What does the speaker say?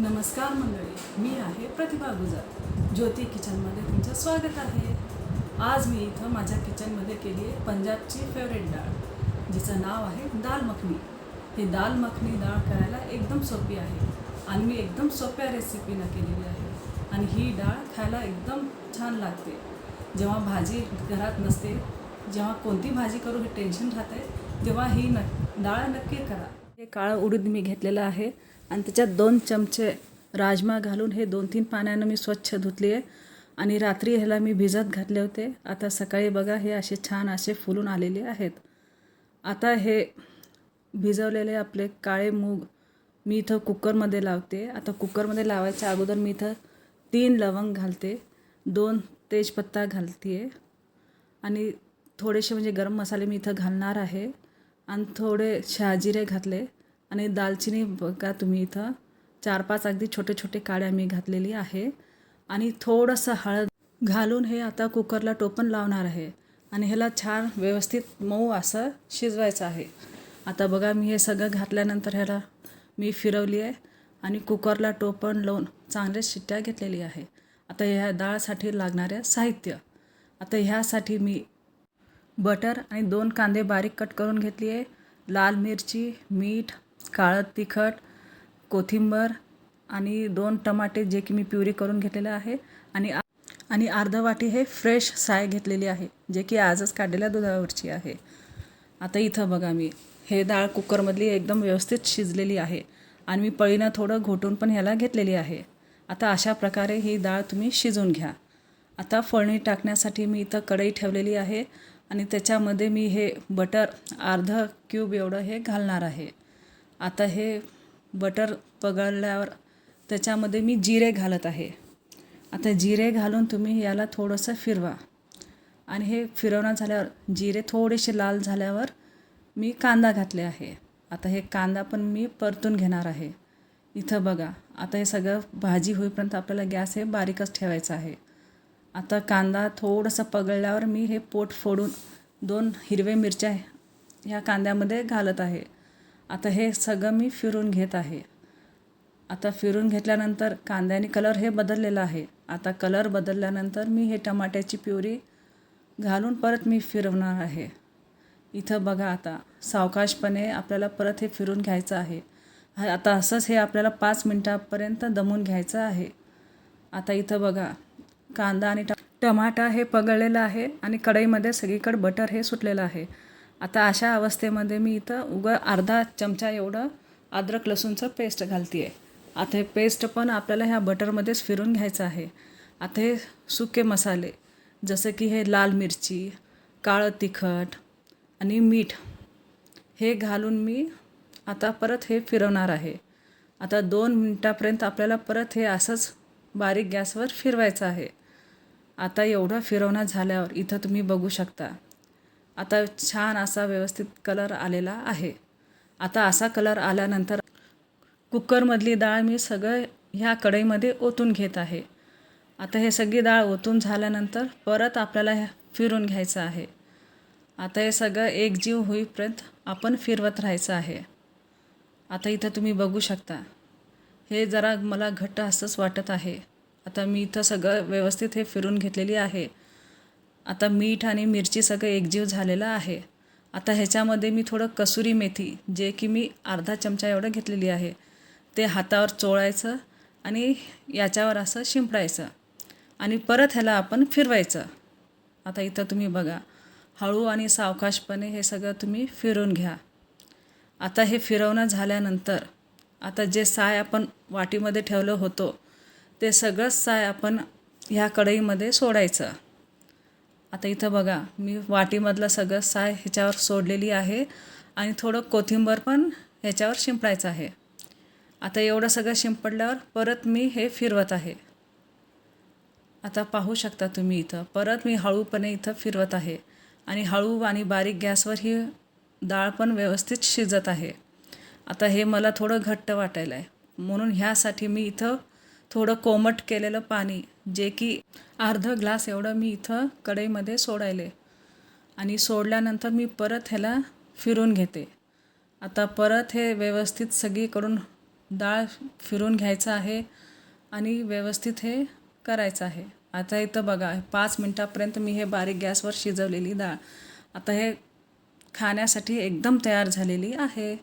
नमस्कार मंडळी मी आहे प्रतिभा गुजर. ज्योती किचनमध्ये तुमचं स्वागत आहे. आज मी इथं माझ्या किचनमध्ये केली आहे पंजाबची फेवरेट डाळ जिचं नाव आहे दाल मखनी. ही दाल मखनी डाळ करायला एकदम सोपी आहे आणि मी एकदम सोप्या रेसिपीनं केलेली आहे. आणि ही डाळ खायला एकदम छान लागते. जेव्हा भाजी घरात नसते जेव्हा कोणती भाजी करू हे टेन्शन राहते तेव्हा ही न डाळ नक्की करा. हे काळं उडीद मी घेतलेलं आहे. आणि त्याच्यात दोन चमचे राजमा घालून हे दोन तीन पाण्यानं मी स्वच्छ धुतली आहे. आणि रात्री ह्याला मी भिजत घातले होते. आता सकाळी बघा हे असे छान असे फुलून आलेले आहेत. आता हे भिजवलेले आपले काळे मूग मी इथं कुकरमध्ये लावते. आता कुकरमध्ये लावायच्या अगोदर मी इथं तीन लवंग घालते. दोन तेजपत्ता घालते. आहे आणि थोडेसे म्हणजे गरम मसाले मी इथं घालणार आहे. आणि थोडे शहाजिरे घातले. आणि दालचिनी बघा तुम्ही इथं. चार पाच अगदी छोटे छोटे काड्या मी घातलेली आहे. आणि थोडंसं हळद घालून हे आता कुकरला टोपण लावणार आहे. आणि ह्याला छान व्यवस्थित मऊ असं शिजवायचं आहे. आता बघा मी हे सगळं घातल्यानंतर ह्याला मी फिरवली आहे. आणि कुकरला टोपण लावून चांगल्या शिट्ट्या घेतलेली आहे. आता ह्या डाळसाठी लागणाऱ्या साहित्य. आता ह्यासाठी मी बटर आणि दोन कांदे बारीक कट करून घेतली आहे. लाल मिरची मीठ काळं तिखट कोथिंबर आणि दोन टमाटे जे की मी प्युरी करून घेतलेलं आहे. आणि आणि अर्धं वाटी हे फ्रेश साय घेतलेली आहे जे की आजच काढलेल्या दुधावरची आहे. आता इथं बघा मी हे डाळ कुकरमधली एकदम व्यवस्थित शिजलेली आहे आणि मी पळीनं थोडं घोटून पण ह्याला घेतलेली आहे. आता अशा प्रकारे ही डाळ तुम्ही शिजवून घ्या. आता फळणी टाकण्यासाठी मी इथं कढई ठेवलेली आहे आणि त्याच्यामध्ये मी हे बटर अर्ध क्यूब एवढं हे घालणार आहे. आता हे बटर पगळल्यावर त्याच्यामध्ये मी जिरे घालत आहे. आता जिरे घालून तुम्ही याला थोडंसं फिरवा. आणि हे फिरवणं झाल्यावर जिरे थोडेसे लाल झाल्यावर मी कांदा घातले आहे. आता हे कांदा पण मी परतून घेणार आहे. इथं बघा आता हे सगळं भाजी होईपर्यंत आपल्याला गॅस हे बारीकच ठेवायचा आहे. आता कांदा थोडंसं पगळल्यावर मी हे पोट फोडून दोन हिरवे मिरच्या ह्या कांद्यामध्ये घालत आहे. आता हे सगळं मी फिरून घेत आहे. आता फिरून घेतल्यानंतर कांद्याने कलर हे बदललेलं आहे. आता कलर बदलल्यानंतर मी हे टमाट्याची प्युरी घालून परत मी फिरवणार आहे. इथं बघा आता सावकाशपणे आपल्याला परत हे फिरून घ्यायचं आहे. आता असंच हे आपल्याला पाच मिनटापर्यंत दमून घ्यायचं आहे. आता इथं बघा कांदा आणि टमाटा हे पगळलेलं आहे आणि कढईमध्ये सगळीकडे बटर हे सुटलेलं आहे. आता अशा अवस्थेमध्ये मी इथं उगं अर्धा चमचा एवढं अद्रक लसूणचं पेस्ट घालते आहे आता हे पेस्ट पण आपल्याला ह्या बटरमध्येच फिरून घ्यायचं आहे. आता हे सुके मसाले जसं की हे लाल मिरची काळं तिखट आणि मीठ हे घालून मी आता परत हे फिरवणार आहे. आता दोन मिनटापर्यंत आपल्याला परत हे असंच बारीक गॅसवर फिरवायचं आहे. आता एवढं फिरवणं झाल्यावर इथं तुम्ही बघू शकता. आता छान असा व्यवस्थित कलर आलेला आहे. आता असा कलर आल्यानंतर कुकरमधली डाळ मी सगळं ह्या कढईमध्ये ओतून घेत आहे. आता हे सगळी डाळ ओतून झाल्यानंतर परत आपल्याला फिरून घ्यायचं आहे. आता हे सगळं एकजीव होईपर्यंत आपण फिरवत राहायचं आहे. आता इथं तुम्ही बघू शकता. हे जरा मला घट्ट असंच वाटत आहे. आता मी इथं सगळं व्यवस्थित हे फिरून घेतलेली आहे. आता मीठ आणि मिरची सगळं एकजीव झालेलं आहे. आता ह्याच्यामध्ये मी थोडं कसुरी मेथी जे की मी अर्धा चमचा एवढं घेतलेली आहे ते हातावर चोळायचं आणि याच्यावर असं शिंपडायचं आणि परत ह्याला आपण फिरवायचं. आता इथं तुम्ही बघा हळू आणि सावकाशपणे हे सगळं तुम्ही फिरून घ्या. आता हे फिरवणं झाल्यानंतर आता जे साय आपण वाटीमध्ये ठेवलं होतो ते सगळंच साय आपण ह्या कढईमध्ये सोडायचं. आता इथं बघा मी वाटीमधलं सगळं साय ह्याच्यावर सोडलेली आहे आणि थोडं कोथिंबर पण ह्याच्यावर शिंपडायचं आहे. आता एवढं सगळं शिंपडल्यावर परत मी हे फिरवत आहे. आता पाहू शकता तुम्ही इथं परत मी हळूपणे इथं फिरवत आहे आणि हळू आणि बारीक गॅसवर ही डाळ पण व्यवस्थित शिजत आहे. आता हे मला थोडं घट्ट वाटायला आहे म्हणून ह्यासाठी मी इथं थोडं कोमट केलेलं पाणी जे की अर्ध ग्लास एवढं मी इथं कढईमध्ये सोडायले. आणि सोडल्यानंतर मी परत ह्याला फिरून घेते. आता परत हे व्यवस्थित सगळीकडून डाळ फिरून घ्यायचं आहे आणि व्यवस्थित हे करायचं आहे. आता इथं बघा पाच मिनटापर्यंत मी हे बारीक गॅसवर शिजवलेली डाळ. आता हे खाण्यासाठी एकदम तयार झालेली आहे.